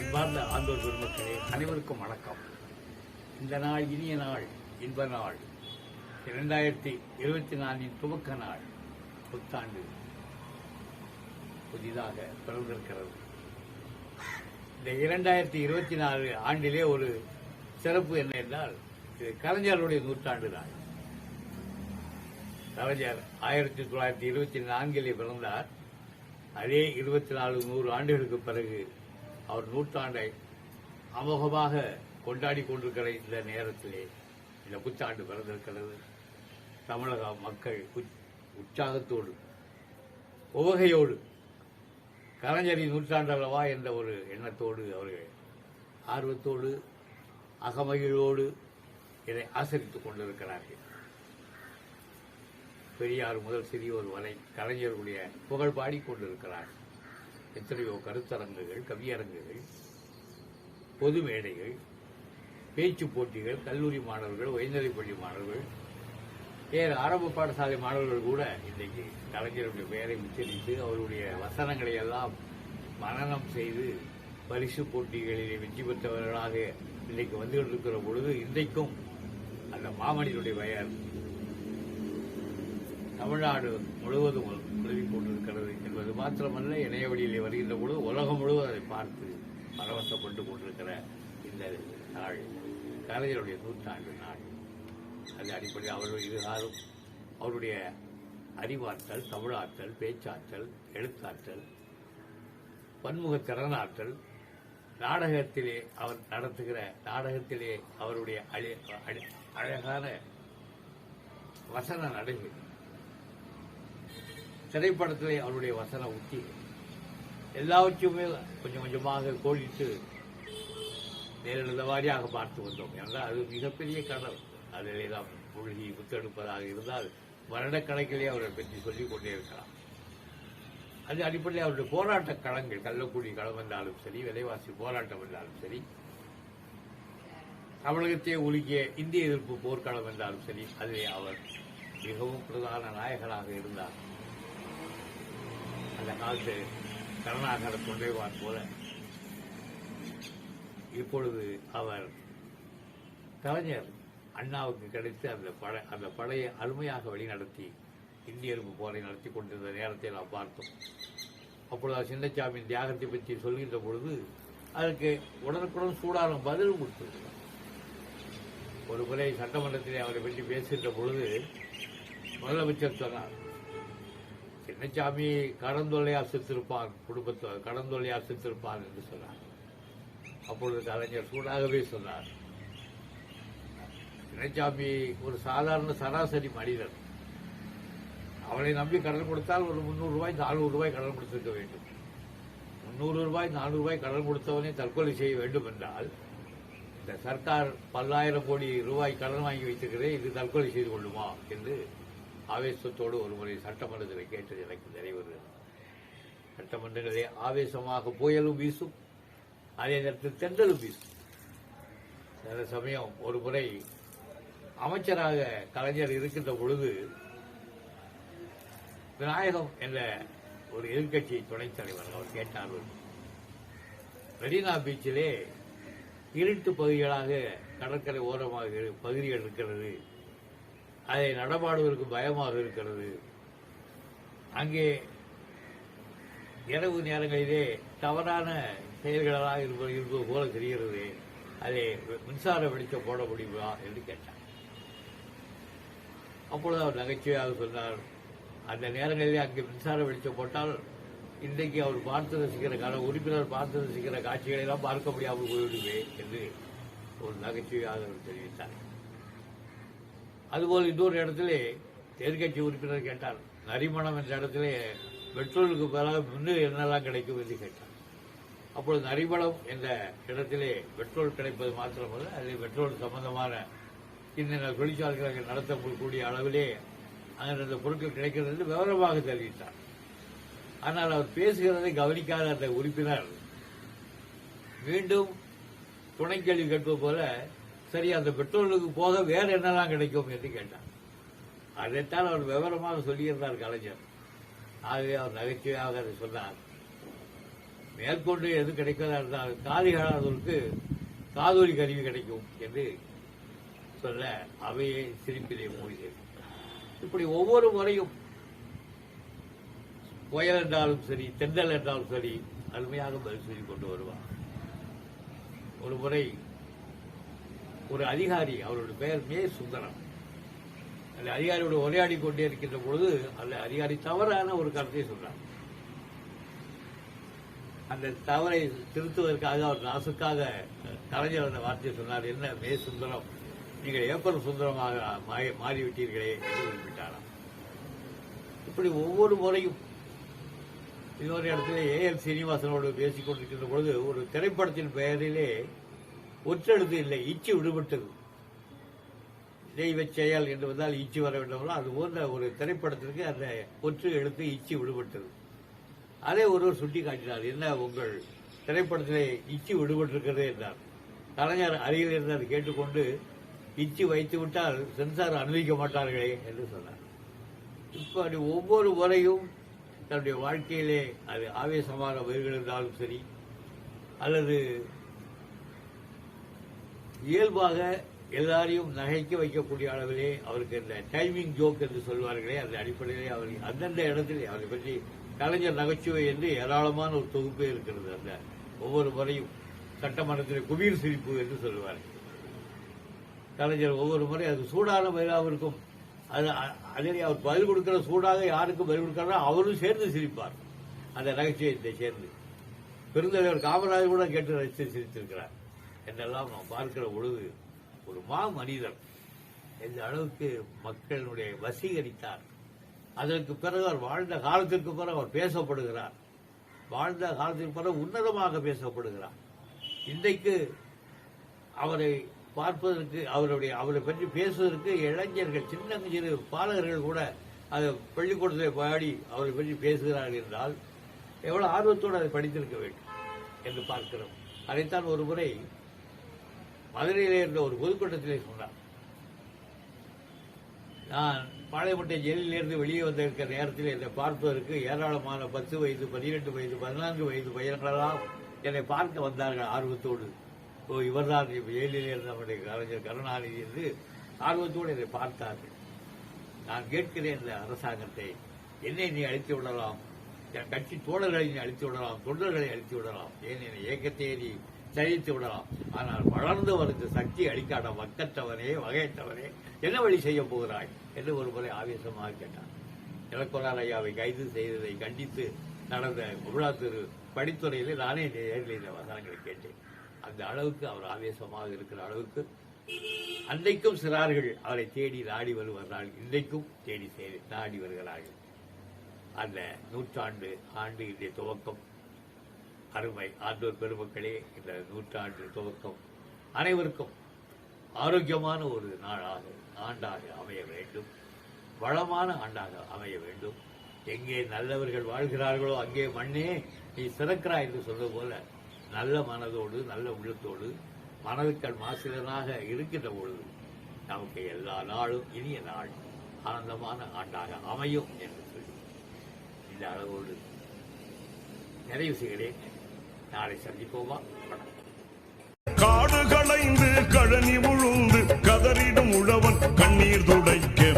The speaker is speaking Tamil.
அன்பார்ந்த ஆண்டோர் பெருமக்களே அனைவருக்கும் வணக்கம். இந்த நாள் இனிய நாள் இன்ப நாள். இரண்டாயிரத்தி இருபத்தி நாலின் துவக்க நாள் புத்தாண்டு. புதிதாக பிறந்திருக்கிறது. இந்த இரண்டாயிரத்தி இருபத்தி நாலு ஆண்டிலே ஒரு சிறப்பு என்ன என்றால் இது கலைஞருடைய நூற்றாண்டு நாள் கலைஞர் ஆயிரத்தி தொள்ளாயிரத்தி இருபத்தி நான்கிலே பிறந்தார். அதே இருபத்தி நாலு நூறு ஆண்டுகளுக்கு பிறகு அவர் நூற்றாண்டை அமோகமாக கொண்டாடி கொண்டிருக்கிற இந்த நேரத்திலே இந்த புத்தாண்டு பிறந்திருக்கிறது. தமிழக மக்கள் உற்சாகத்தோடு உவகையோடு கலைஞரின் நூற்றாண்டு அல்லவா என்ற ஒரு எண்ணத்தோடு அவர்கள் ஆர்வத்தோடு அகமகிழோடு இதை ஆசரித்துக் கொண்டிருக்கிறார்கள். பெரியார் முதல் சிறியோர் வரை கலைஞர்களுடைய புகழ் பாடிக்கொண்டிருக்கிறார்கள் எத்தனையோ கருத்தரங்குகள் கவியரங்குகள் பொது மேடைகள் பேச்சு போட்டிகள் கல்லூரி மாணவர்கள் உயர்நிலைப் பள்ளி மாணவர்கள் ஏன் ஆரம்ப பாடசாலை மாணவர்கள் கூட இன்றைக்கு கலைஞருடைய பெயரை உச்சரித்து அவருடைய வசனங்களை எல்லாம் மனநம் செய்து பரிசு போட்டிகளிலே வெற்றி பெற்றவர்களாக இன்றைக்கு வந்து கொண்டிருக்கிற பொழுது இன்றைக்கும் அந்த மாமனிதனுடைய பெயர் தமிழ்நாடு முழுவதும் உதவிக் கொண்டிருக்கிறது என்பது மாத்திரமல்ல இணைய வழியில் வருகின்ற பொழுது உலகம் முழுவதும் அதை பார்த்து பரவசப்பட்டு கொண்டிருக்கிற இந்த நாள் கலைஞருடைய நூற்றாண்டு நாள். அது அடிப்படையில் அவருடைய இதுகாலும் அவருடைய அறிவாற்றல் தமிழாற்றல் பேச்சாற்றல் எழுத்தாற்றல் பன்முக திறனாற்றல் நாடகத்திலே அவர் நடத்துகிற நாடகத்திலே அவருடைய அழி- அழி- அழகான வசன நடைகள் திரைப்படத்திலே அவருடைய வசன உத்தி. எல்லாவற்றையுமே கொஞ்சம் கொஞ்சமாக கோடிட்டு நேரிழந்த வாரியாக பார்த்து வந்தோம். என்றால் அது மிகப்பெரிய கடல் அதிலே நாம் மூழ்கி புத்தெடுப்பதாக இருந்தால் வருடக்கணக்கிலே அவரை பற்றி சொல்லிக் கொண்டே இருக்கலாம். அது அடிப்படையில் அவருடைய போராட்ட களங்கள் கள்ளக்குடி களம் என்றாலும் சரி விலைவாசி போராட்டம் என்றாலும் சரி தமிழகத்தை உலுக்கிய இந்திய எதிர்ப்பு போர்க்களம் என்றாலும் சரி அதிலே அவர் மிகவும் பிரதான நாயகனாக இருந்தார். அந்த காலத்து கருணாகர தொண்டைவான் போல. இப்பொழுது அவர் கலைஞர் அண்ணாவுக்கு கிடைத்து அந்த படை அந்த படையை அருமையாக வழிநடத்தி இந்திய போரை நடத்தி கொண்டிருந்த நேரத்தை நாம் பார்த்தோம். அப்பொழுது சின்னச்சாமியின் தியாகத்தை பற்றி சொல்கின்ற பொழுது அதற்கு உடனுக்குடன் சூடான பதில் கொடுத்திருக்கிறார். ஒரு முறை சட்டமன்றத்திலே அவரை பற்றி பேசுகின்ற பொழுது முதலமைச்சர் சொன்னார் சின்னசாமி கடந்தொல்லை செத்திருப்பான் குடும்பத்தை கடந்தொல்லை செத்திருப்பான் என்று சொன்னார். அப்பொழுது கலைஞர் சூடாகவே சொன்னார். சின்னசாமி ஒரு சாதாரண சராசரி மனிதன். அவனை நம்பி கடன் கொடுத்தால் ஒரு முந்நூறு ரூபாய் நானூறு ரூபாய் கடன் கொடுத்திருக்க வேண்டும். முந்நூறு ரூபாய் நானூறு ரூபாய் கடன் கொடுத்தவனை தற்கொலை செய்ய வேண்டும் என்றால் இந்த சர்க்கார் பல்லாயிரம் கோடி ரூபாய் கடன் வாங்கி வைத்திருக்கிறேன் இது தற்கொலை செய்து கொள்ளுமா? என்று ஆவேசத்தோடு ஒரு முறை சட்டமன்றத்தில் கேட்டது எனக்கு நிறைவேறுகிறது சட்டமன்றங்களே ஆவேசமாக புயலும் வீசும் அதே நேரத்தில் தென்றலும் வீசும். சில சமயம் ஒரு முறை அமைச்சராக கலைஞர் இருக்கின்ற பொழுது விநாயகம் என்ற ஒரு எதிர்க்கட்சி துணைத் தலைவர் அவர் கேட்டார். மெரினா பீச்சிலே இருட்டு பகுதிகளாக கடற்கரை ஓரமாக பகுதிகள் இருக்கிறது. அதை நடமாடுவதற்கு பயமாக இருக்கிறது. அங்கே இரவு நேரங்களிலே தவறான செயல்களாக இருப்பது இருப்பது போல தெரிகிறது. அதை மின்சார வெளிச்சம் போட முடியுமா என்று கேட்டார். அப்பொழுது அவர் நகைச்சுவையாக சொன்னார் அந்த நேரங்களிலே அங்கே மின்சார வெளிச்சம் போட்டால் இன்றைக்கு அவர் பார்த்து ரசிக்கிற கால உறுப்பினர் பார்த்து ரசிக்கிற காட்சிகளை எல்லாம் பார்க்க முடியாமல் போய்விடுவேன் என்று ஒரு நகைச்சுவையாக அவர் தெரிவித்தார். அதுபோல் இன்னொரு இடத்திலே எதிர்கட்சி உறுப்பினர் கேட்டார் நரிமணம் என்ற இடத்திலே பெட்ரோலுக்கு பதிலாக மின்னு என்னெல்லாம் கிடைக்கும்? என்று கேட்டார். அப்பொழுது நரிமணம் என்ற இடத்திலே பெட்ரோல் கிடைப்பது மாத்திரமல்ல அதில் பெட்ரோல் சம்பந்தமான இன்னும் தொழிற்சாலைகளை நடத்தக்கூடிய அளவிலே அந்த பொருட்கள் கிடைக்கிறது என்று விவரமாக தெரிவித்தார். ஆனால் அவர் பேசுகிறதை கவனிக்காத அந்த உறுப்பினர் மீண்டும் துணை கேள்வி கேட்பது போல சரி அந்த பெட்ரோலுக்கு போக வேற என்னெல்லாம் கிடைக்கும் என்று கேட்டான். அதைத்தான் அவர் விவரமாக சொல்லியிருந்தார் கலைஞர். ஆகவே அவர் நகைச்சுவையாக அதை சொன்னார். மேற்கொண்டு எது கிடைக்கிறதா இருந்தால் காதிகாளாதவருக்கு காதொலி கருவி கிடைக்கும் என்று சொல்ல அவையே சிரிப்பிலே மூழ்கியது இப்படி ஒவ்வொரு முறையும் புயல் என்றாலும் சரி தென்றல் என்றாலும் சரி அருமையாக பதில் சொல்லி கொண்டு வருவார். ஒரு முறை ஒரு அதிகாரி அவருடைய பெயர் மே. சுந்தரம். அந்த அதிகாரியோடு உரையாடி கொண்டே இருக்கின்ற பொழுது அந்த அதிகாரி தவறான ஒரு கருத்தை சொல்றார். அந்த தவறை திருத்துவதற்காக அவர் நாசுக்காக கலைஞர் அந்த வார்த்தையை சொன்னார் என்ன மே. சுந்தரம்? நீங்கள் ஏப்பர் சுந்தரமாக மாறி- மாறிவிட்டீர்களே என்று குறிப்பிட்டாராம். இப்படி ஒவ்வொரு முறையும் இன்னொரு இடத்துல ஏ. எல். சீனிவாசனோடு பேசிக் கொண்டிருக்கின்ற பொழுது ஒரு திரைப்படத்தின் பெயரிலே ஒற்றெழுது இல்லை இச்சு விடுபட்டது. தெய்வ செயல் என்று வந்தால் இச்சு வர வேண்டும் அது போன்ற ஒரு திரைப்படத்திற்கு அந்த ஒற்று எழுத்து இச்சு விடுபட்டது. அதை ஒருவர் சுட்டி காட்டினார் என்ன உங்கள் திரைப்படத்திலே இச்சு விடுபட்டிருக்கிறது என்றார். கலைஞர் அருகில் இருந்து அதை கேட்டுக்கொண்டு இச்சு வைத்து விட்டால் சென்சார் அனுமதிக்க மாட்டார்களே என்று சொன்னார். இப்படி ஒவ்வொரு முறையும் தன்னுடைய வாழ்க்கையிலே அது ஆவேசமான வரிகள் இருந்தாலும் சரி அல்லது இயல்பாக எல்லாரையும் நகைக்க வைக்கக்கூடிய அளவிலே அவருக்கு இந்த டைமிங் ஜோக் என்று சொல்வார்களே அந்த அடிப்படையிலே அவர் அந்தந்த இடத்திலே அவரை பற்றி கலைஞர் நகைச்சுவை என்று ஏராளமான ஒரு தொகுப்பே இருக்கிறது அந்த ஒவ்வொரு முறையும். சட்டமன்றத்தில் குபீர் சிரிப்பு என்று சொல்லுவார்கள் கலைஞர் ஒவ்வொரு முறை அது சூடான பதிலாக இருக்கும். அது அ- அதே அவர் பதில் கொடுக்கிற சூடாக யாருக்கு பதில் கொடுக்கிறாரோ அவரும் சேர்ந்து சிரிப்பார். அந்த நகைச்சுவை சேர்ந்து. பெருந்தலைவர் காமராஜர் கூட கேட்டு ரசித்து சிரித்திருக்கிறார். என்றெல்லாம் நாம் பார்க்கிற பொழுது ஒரு மா மனிதர் எந்த அளவுக்கு மக்களுடைய வசீகரித்தார் அதற்கு பிறகு அவர் வாழ்ந்த காலத்திற்கு பிறகு அவர் பேசப்படுகிறார் வாழ்ந்த காலத்திற்கு பிறகு உன்னதமாக பேசப்படுகிறார். இன்றைக்கு அவரை பார்ப்பதற்கு அவருடைய அவரை பற்றி பேசுவதற்கு இளைஞர்கள் சின்ன சிறு பாலகர்கள் கூட அதை பள்ளிக்கூடத்தை பாடி அவரை பற்றி பேசுகிறார்கள் என்றால் எவ்வளவு ஆர்வத்தோடு அதை படித்திருக்க வேண்டும் என்று பார்க்கிறோம். அதைத்தான் ஒரு முறை மதுரையிலே இருந்த ஒரு பொதுக்கூட்டத்திலே சொன்னார். நான் பாளையப்பட்ட ஜெயிலிலிருந்து வெளியே வந்திருக்கிற நேரத்தில் என்னை பார்ப்பதற்கு ஏராளமான பத்து வயது பதினெட்டு வயது பதினான்கு வயது பையன்களெல்லாம் என்னை பார்க்க வந்தார்கள் ஆர்வத்தோடு. ஓ இவர்தான் ஜெயிலில் இருந்த நம்முடைய கலைஞர் கருணாநிதி என்று ஆர்வத்தோடு என்னை பார்த்தார்கள். நான் கேட்கிறேன் இந்த அரசாங்கத்தை என்னை நீ அழித்து விடலாம். என் கட்சி தோழர்களை நீ அழித்து விடலாம் தொண்டர்களை அழித்து விடலாம். ஏன் என் இயக்கத்தை நீ சரித்து விடலாம் ஆனால் வளர்ந்து வருகிற சக்தி அளிக்காத மக்கற்றவனே வகையற்றவனே என்ன வழி செய்ய போகிறாய்? என்று ஒரு முறை ஆவேசமாக கேட்டார் இலக்குறார் ஐயாவை கைது செய்ததை கண்டித்து நடந்த குருளாத்திரு படித்துறையிலே நானே நேரில் இந்த வசனங்களை கேட்டேன். அந்த அளவுக்கு அவர் ஆவேசமாக இருக்கிற அளவுக்கு அன்றைக்கும் சிறார்கள் அவரை தேடி நாடி வருவார்கள் இன்றைக்கும் தேடி நாடி வருகிறார்கள். அந்த நூற்றாண்டு ஆண்டு இன்றைய துவக்கம் அருமை ஆண்டோர் பெருமக்களே இந்த நூற்றாண்டு துவக்கம் அனைவருக்கும் ஆரோக்கியமான ஒரு நாளாக ஆண்டாக அமைய வேண்டும். வளமான ஆண்டாக அமைய வேண்டும். எங்கே நல்லவர்கள் வாழ்கிறார்களோ அங்கே மண்ணே நீ சிறக்கிறாய் என்று சொல்வது போல நல்ல மனதோடு நல்ல உள்ளத்தோடு மனதுக்கள் மாசிலனாக இருக்கின்ற பொழுது நமக்கு எல்லா நாளும் இனிய நாள் ஆனந்தமான ஆண்டாக அமையும் என்று சொல்லி இந்த அளவோடு நிறைவு செய்கிறேன். நாளை சந்திப்போமா? காடு களைந்து கழனி உழுந்து கதறிடும் உழவன் கண்ணீர் துடைக்க